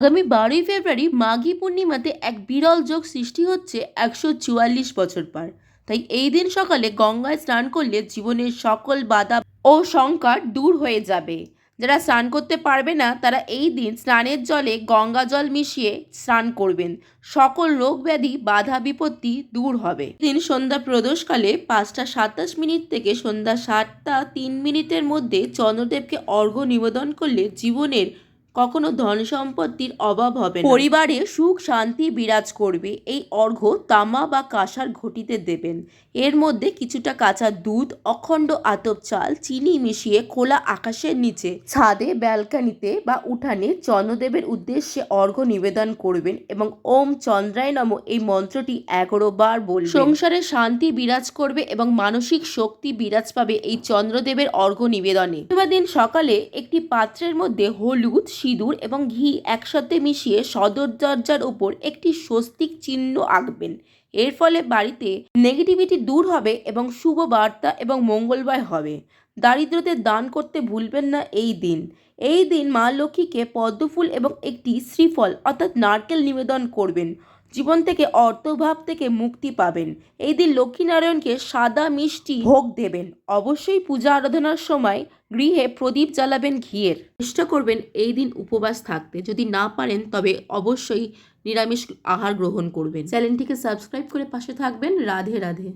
আগামী বারোই ফেব্রুয়ারি মাঘী পূর্ণিমাতে এক বিরল যোগ সৃষ্টি হচ্ছে একশো চুয়াল্লিশ বছর পর। তাই এই দিন সকালে গঙ্গায় স্নান করলে জীবনের সকল বাধা ও সংকট দূর হয়ে যাবে। যারা স্নান করতে পারবে না, তারা এই দিন স্নানের জলে গঙ্গা জল মিশিয়ে স্নান করবেন। সকল রোগ ব্যাধি, বাধা বিপত্তি দূর হবে। দিন সন্ধ্যা প্রদোষকালে পাঁচটা সাতাশ মিনিট থেকে সন্ধ্যা সাতটা তিন মিনিটের মধ্যে চন্দ্রদেবকে অর্ঘ্য নিবেদন করলে জীবনের কখনো ধন সম্পত্তির অভাব হবে না। পরিবারে সুখ শান্তি বিরাজ করবে এই অর্ঘ্য তামা বা কাঁসার ঘটিতে দেবেন। এর মধ্যে কিছুটা কাঁচা দুধ অখণ্ড আতপ চাল চিনি মিশিয়ে খোলা আকাশের নিচে ছাদে ব্যালকানিতে বা উঠানে চন্দ্রদেবের উদ্দেশ্যে অর্ঘ্য নিবেদন করবেন এবং ওম চন্দ্রায় নম এই মন্ত্রটি এগারো বার বলবেন। সংসারে শান্তি বিরাজ করবে এবং মানসিক শক্তি বিরাজ পাবে এই চন্দ্রদেবের অর্ঘ্য নিবেদনে। দিন সকালে একটি পাত্রের মধ্যে হলুদ সিঁদুর এবং ঘি একসাথে মিশিয়ে সদর দরজার ওপর একটি স্বস্তিক চিহ্ন আঁকবেন। এর ফলে বাড়িতে নেগেটিভিটি দূর হবে এবং শুভ বার্তা এবং মঙ্গলবার হবে। দারিদ্রতে দান করতে ভুলবেন না এই দিন। এই দিন মা লক্ষ্মীকে পদ্মফুল এবং একটি শ্রীফল অর্থাৎ নারকেল নিবেদন করবেন। জীবন থেকে অর্থভাব থেকে মুক্তি পাবেন। এই দিন লক্ষ্মীনারায়ণকে সাদা মিষ্টি ভোগ দেবেন। অবশ্যই পূজা আরাধনার সময় গৃহে প্রদীপ জ্বালাবেন ঘিয়ের। চেষ্টা করবেন এই দিন উপবাস থাকতে। যদি না পারেন, তবে অবশ্যই নিরামিষ আহার গ্রহণ করবেন। চ্যানেলটিকে সাবস্ক্রাইব করে পাশে থাকবেন। রাধে রাধে।